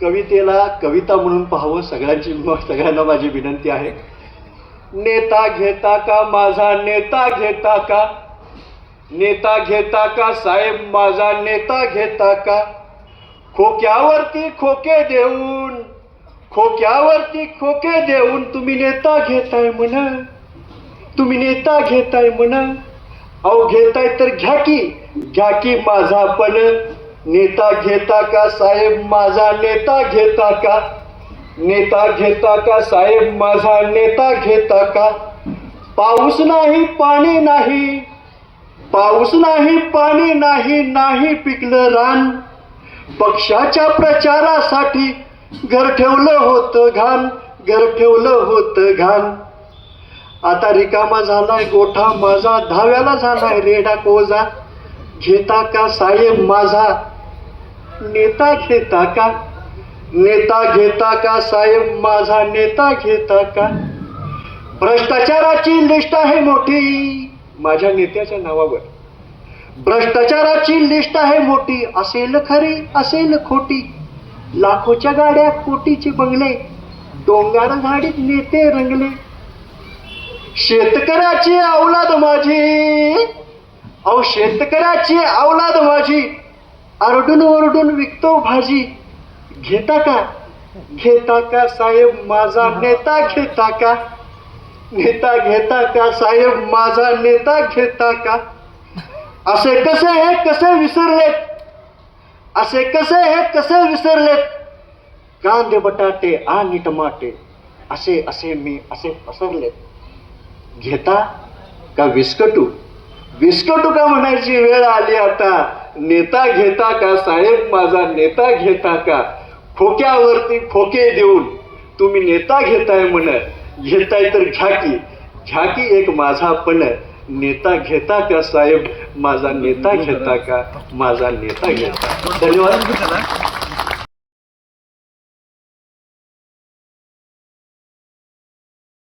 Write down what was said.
कवितेला कविता म्हणून पाहावं सगळ्यांची सगळ्यांना माझी विनंती आहे. नेता घेता का माझा? नेता घेता का? नेता घेता का साहेब माझा? नेता घेता का? खोक्यावरती खोके देऊन खोक्यावरती खोके देऊन तुम्ही नेता घेताय म्हणा. तुम्ही नेता घेताय म्हणा. अहो घेताय तर घ्या की घ्या की माझा पण. नेता घेता का साहेब? माझा नेता घेता का? नेता घेता का साहेब? माझा नेता घेता का? पाऊस नाही पाणी नाही. पाऊस नाही पाणी नाही नाही पिकलं रान. पक्षाच्या प्रचारासाठी घर ठेवलं होतं घाण घर ठेवलं होतं घाण. आता रिकामा झालाय गोठा माझा धाव्याला झालाय रेडा कोजा. घेता का साहेब माझा नेता घेता का? नेता घेता का साहेब? माझा नेता घेता का? भ्रष्टाचाराची लिस्ट आहे मोठी. माझ्या नेत्याच्या नावावर. भ्रष्टाचाराची लिस्ट आहे मोठी. असेल खरी असेल खोटी. लाखोच्या गाड्या कोटीचे बंगले. डोंगार झाडीत नेते रंगले. शेतकऱ्याची औलाद माझी. अहो शेतकऱ्याची औलाद माझी. आरडून ओरडून विकतो भाजी. घेता का? घेता का साहेब? माझा नेता घेता का? नेता घेता का साहेब? माझा नेता घेता का? असे कसे हे कसे विसरलेत? असे कसे हे कसे विसरलेत? कांदे बटाटे आणि टमाटे असे असे मी असे पसरलेत. घेता का विस्कटू? विस्कटू का म्हणायची वेळ आली आता? नेता घेता का? साहेब माझा नेता घेता का? खोक्यावरती खोके देऊन तुम्ही नेता घेताय म्हण. घेताय तर झाकी. झाकी एक माझा पण नेता घेता का साहेब? माझा नेता घेता का? माझा नेता घेता. धन्यवाद.